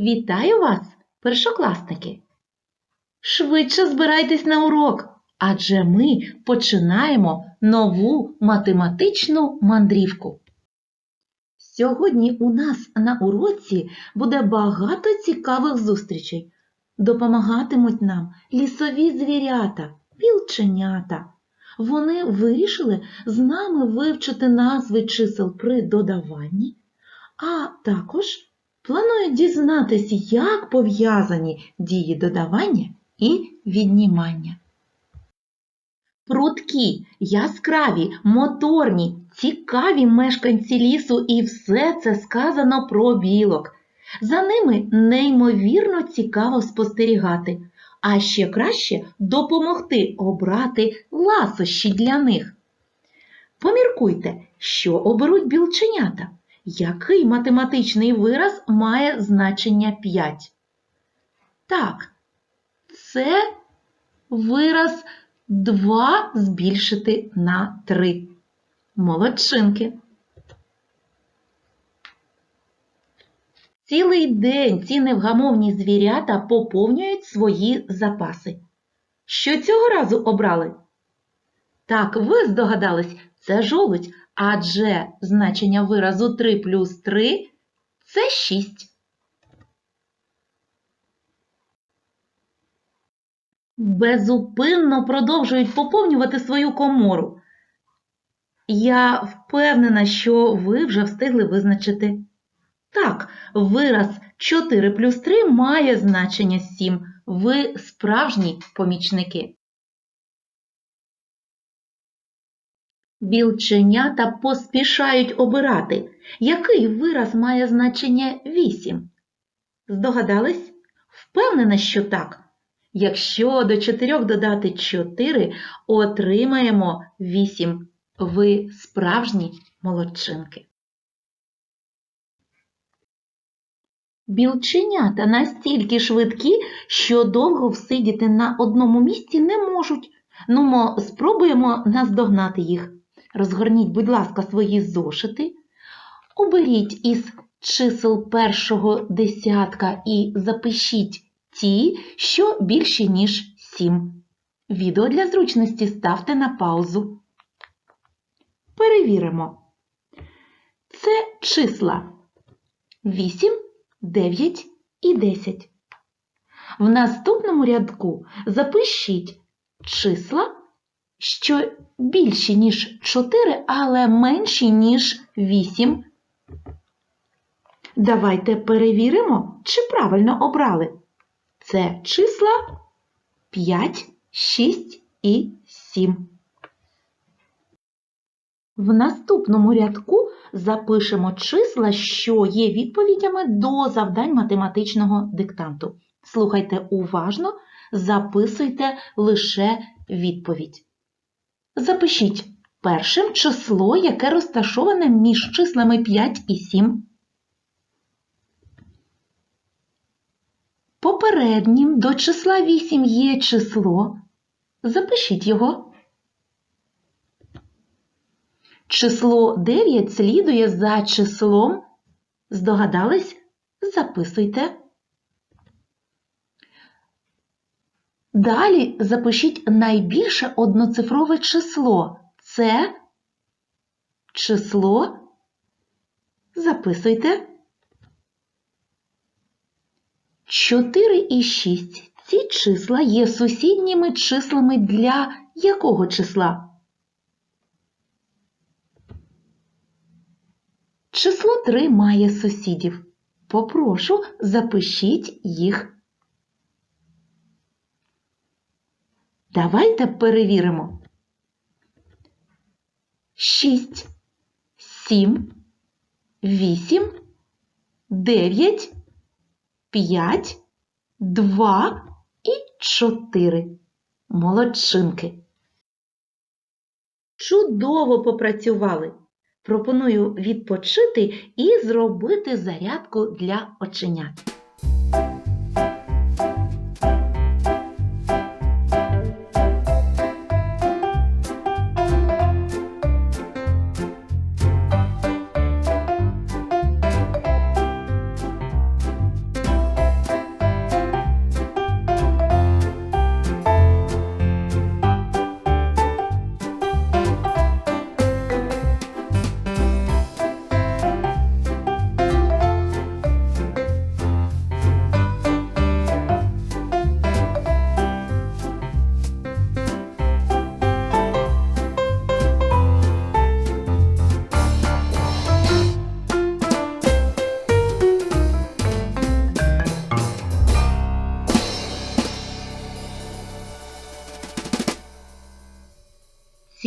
Вітаю вас, першокласники! Швидше збирайтесь на урок, адже ми починаємо нову математичну мандрівку. Сьогодні у нас на уроці буде багато цікавих зустрічей. Допомагатимуть нам лісові звірята, вілченята. Вони вирішили з нами вивчити назви чисел при додаванні, а також планують дізнатися, як пов'язані дії додавання і віднімання. Прудкі, яскраві, моторні, цікаві мешканці лісу, і все це сказано про білок. За ними неймовірно цікаво спостерігати, а ще краще допомогти обрати ласощі для них. Поміркуйте, що оберуть білченята, який математичний вираз має значення 5. Так, це вираз 2 збільшити на 3. Молодчинки. Цілий день ці невгамовні звірята поповнюють свої запаси. Що цього разу обрали? Так, ви здогадались, це жолудь, адже значення виразу 3 плюс 3 – це 6. Безупинно продовжують поповнювати свою комору. Я впевнена, що ви вже встигли визначити. Так, вираз 4 плюс 3 має значення 7. Ви справжні помічники. Білченята поспішають обирати, який вираз має значення 8. Здогадались? Впевнена, що так. Якщо до 4 додати 4, отримаємо 8. Ви справжні молодчинки. Білченята настільки швидкі, що довго всидіти на одному місці не можуть. Нумо, спробуємо наздогнати їх. Розгорніть, будь ласка, свої зошити. Оберіть із чисел першого десятка і запишіть ті, що більші, ніж 7. Відео для зручності ставте на паузу. Перевіримо. Це числа 8, 9 і 10. В наступному рядку запишіть числа, що більші, ніж 4, але менші, ніж 8. Давайте перевіримо, чи правильно обрали. Це числа 5, 6 і 7. В наступному рядку запишемо числа, що є відповідями до завдань математичного диктанту. Слухайте уважно, записуйте лише відповідь. Запишіть першим число, яке розташоване між числами 5 і 7. Попереднім до числа 8 є число. Запишіть його. Число 9 слідує за числом. Здогадались? Записуйте. Далі запишіть найбільше одноцифрове число. Це число. Записуйте. 4 і 6. Ці числа є сусідніми числами для якого числа? Число 3 має сусідів. Попрошу, запишіть їх. Давайте перевіримо. 6, 7, 8, 9, 5, 2 і 4. Молодчинки. Чудово попрацювали. Пропоную відпочити і зробити зарядку для оченят.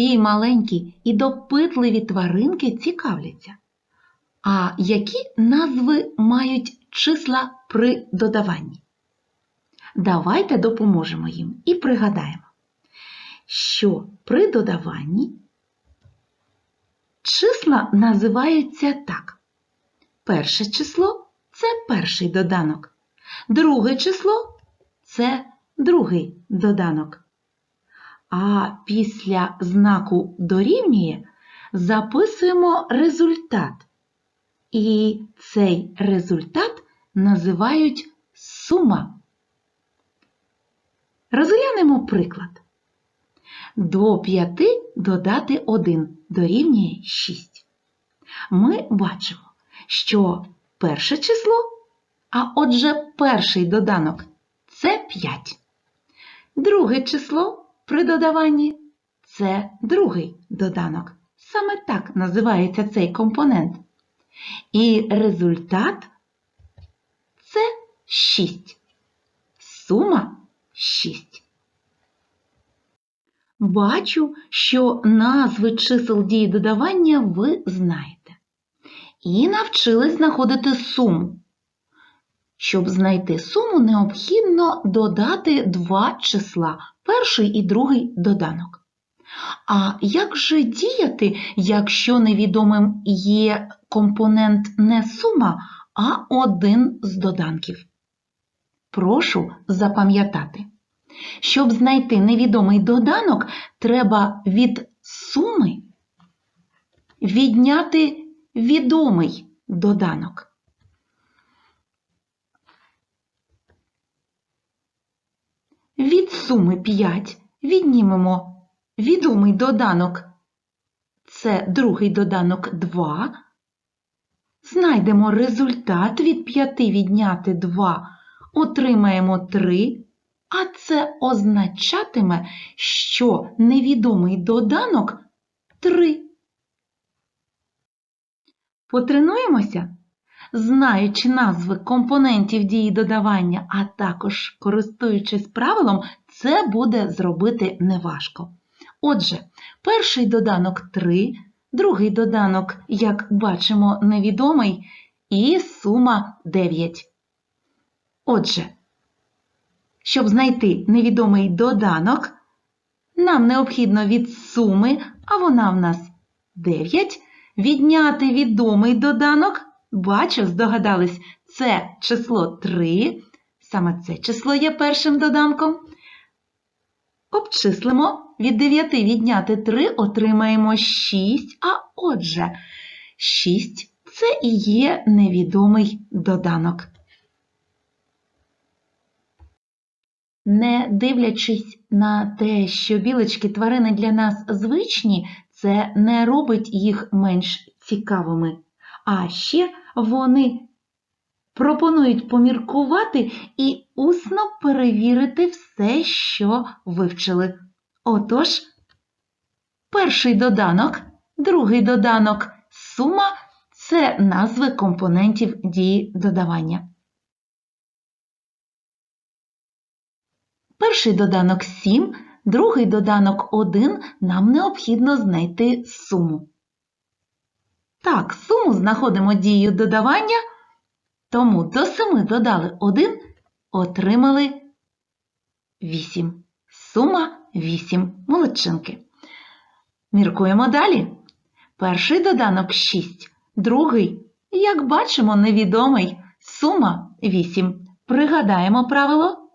Ці маленькі і допитливі тваринки цікавляться. А які назви мають числа при додаванні? Давайте допоможемо їм і пригадаємо, що при додаванні числа називаються так. Перше число це перший доданок. Друге число це другий доданок. А після знаку дорівнює записуємо результат. І цей результат називають сума. Розглянемо приклад. До 5 додати 1 дорівнює 6. Ми бачимо, що перше число, а отже перший доданок це 5. Друге число при додаванні це другий доданок. Саме так називається цей компонент. І результат це 6. Сума 6. Бачу, що назви чисел дії додавання ви знаєте. І навчились знаходити суму. Щоб знайти суму, необхідно додати два числа перший і другий доданок. А як же діяти, якщо невідомим є компонент не сума, а один з доданків? Прошу запам'ятати. Щоб знайти невідомий доданок, треба від суми відняти відомий доданок. Від суми 5 віднімемо відомий доданок. Це другий доданок 2. Знайдемо результат від 5 відняти 2, отримаємо 3. А це означатиме, що невідомий доданок 3. Потренуємося? Знаючи назви компонентів дії додавання, а також користуючись правилом, це буде зробити неважко. Отже, перший доданок 3, другий доданок, як бачимо, невідомий, і сума 9. Отже, щоб знайти невідомий доданок, нам необхідно від суми, а вона в нас 9, відняти відомий доданок. Бачу, здогадались, це число 3. Саме це число є першим доданком. Обчислимо від 9 відняти 3, отримаємо 6. А отже, 6 це і є невідомий доданок. Не дивлячись на те, що білочки тварини для нас звичні, це не робить їх менш цікавими. А ще вони пропонують поміркувати і усно перевірити все, що вивчили. Отож, перший доданок, другий доданок, сума це назви компонентів дії додавання. Перший доданок 7, другий доданок 1 нам необхідно знайти суму. Так, суму знаходимо дією додавання, тому до 7 додали 1, отримали 8. Сума 8. Молодчинки. Міркуємо далі. Перший доданок 6, другий, як бачимо, невідомий. Сума 8. Пригадаємо правило.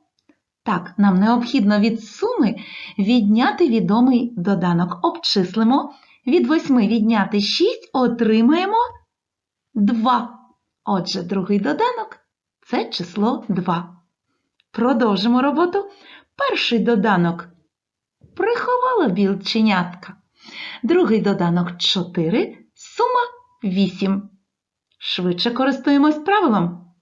Так, нам необхідно від суми відняти відомий доданок. Обчислимо. Від 8 відняти 6 отримаємо 2. Отже, другий доданок це число 2. Продовжимо роботу. Перший доданок приховала білченятка. Другий доданок 4, сума 8. Швидше користуємось правилом.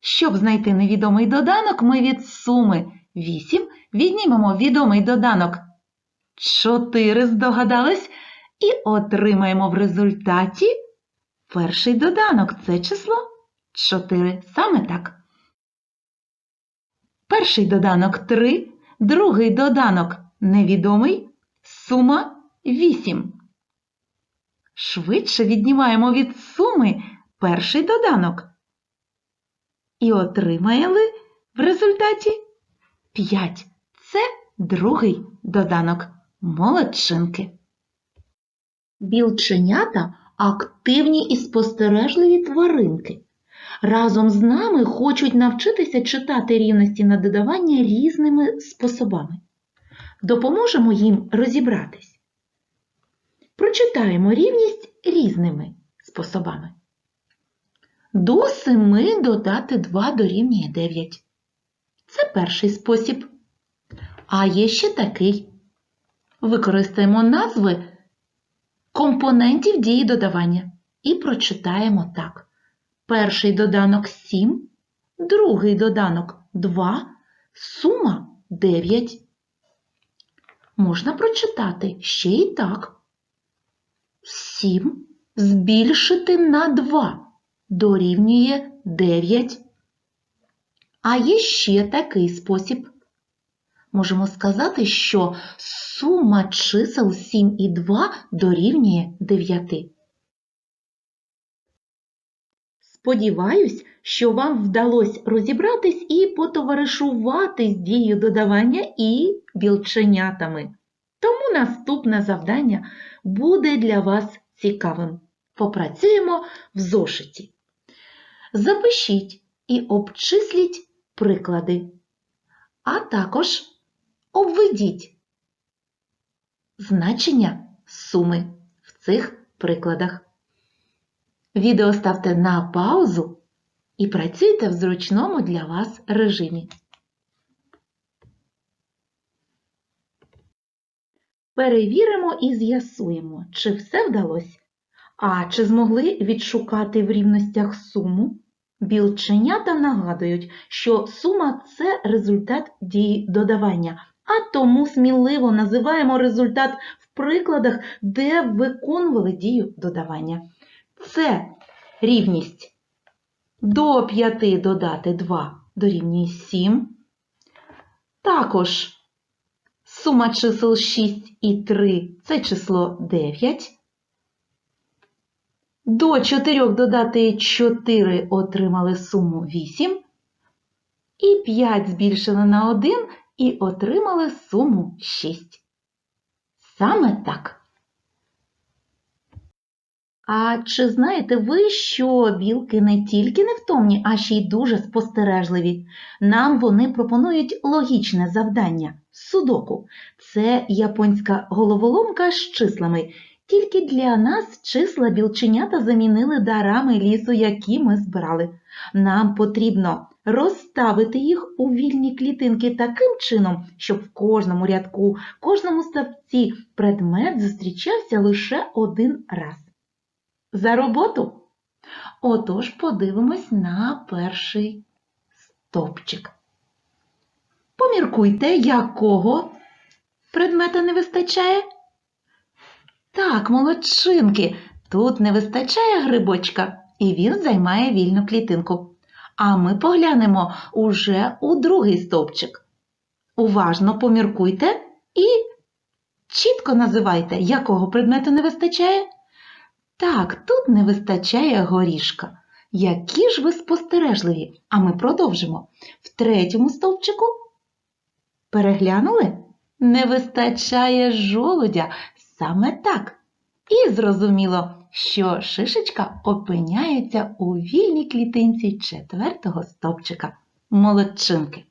Щоб знайти невідомий доданок, ми від суми 8 віднімемо відомий доданок 4, здогадались, і отримаємо в результаті перший доданок це число 4. Саме так. Перший доданок 3, другий доданок невідомий, сума 8. Швидше віднімаємо від суми перший доданок. І отримаємо в результаті 5. Це другий доданок. Молодчинки. Білченята активні і спостережливі тваринки. Разом з нами хочуть навчитися читати рівності на додавання різними способами. Допоможемо їм розібратись. Прочитаємо рівність різними способами. До 7 додати 2 дорівнює 9. Це перший спосіб. А є ще такий. Використаємо назви компонентів дії додавання і прочитаємо так. Перший доданок 7, другий доданок 2, сума 9. Можна прочитати ще і так. 7 збільшити на 2 дорівнює 9. А є ще такий спосіб. Можемо сказати, що сума чисел 7 і 2 дорівнює 9. Сподіваюсь, що вам вдалося розібратись і потоваришувати з дією додавання і білченятами. Тому наступне завдання буде для вас цікавим. Попрацюємо в зошиті. Запишіть і обчисліть приклади, а також обведіть значення суми в цих прикладах. Відео ставте на паузу і працюйте в зручному для вас режимі. Перевіримо і з'ясуємо, чи все вдалося, а чи змогли відшукати в рівностях суму. Білченята нагадують, що сума це результат дії додавання, а тому сміливо називаємо результат в прикладах, де виконували дію додавання. Це рівність до 5 додати 2 дорівнює 7. Також сума чисел 6 і 3 це число 9. До 4 додати 4 отримали суму 8. І 5 збільшили на 1 і отримали суму 6. Саме так. А чи знаєте ви, що білки не тільки невтомні, а ще й дуже спостережливі? Нам вони пропонують логічне завдання судоку. Це японська головоломка з числами. Тільки для нас числа білченята замінили дарами лісу, які ми збирали. Нам потрібно розставити їх у вільні клітинки таким чином, щоб в кожному рядку, кожному ставці предмет зустрічався лише один раз. За роботу? Отож, подивимось на перший стовпчик. Поміркуйте, якого предмета не вистачає? Так, молодчинки, тут не вистачає грибочка, і він займає вільну клітинку. А ми поглянемо уже у другий стовпчик. Уважно поміркуйте і чітко називайте, якого предмету не вистачає. Так, тут не вистачає горішка. Які ж ви спостережливі? А ми продовжимо. В третьому стовпчику переглянули? Не вистачає жолудя. Саме так. І зрозуміло, що шишечка опиняється у вільній клітинці четвертого стовпчика. Молодчинки.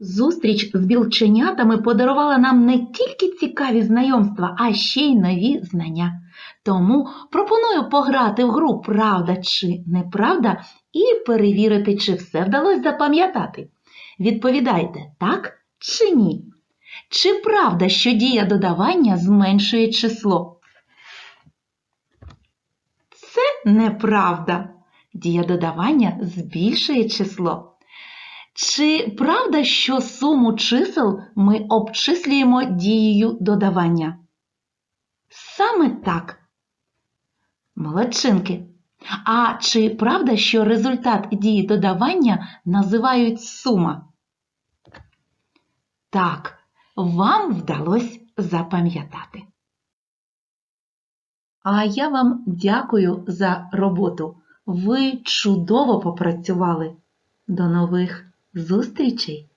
Зустріч з білченятами подарувала нам не тільки цікаві знайомства, а ще й нові знання. Тому пропоную пограти в гру Правда чи неправда і перевірити, чи все вдалося запам'ятати. Відповідайте, так чи ні? Чи правда, що дія додавання зменшує число? Це неправда. Дія додавання збільшує число. Чи правда, що суму чисел ми обчислюємо дією додавання? Саме так. Молодчинки. А чи правда, що результат дії додавання називають сума? Так, вам вдалося запам'ятати. А я вам дякую за роботу. Ви чудово попрацювали. До нових зустрічей!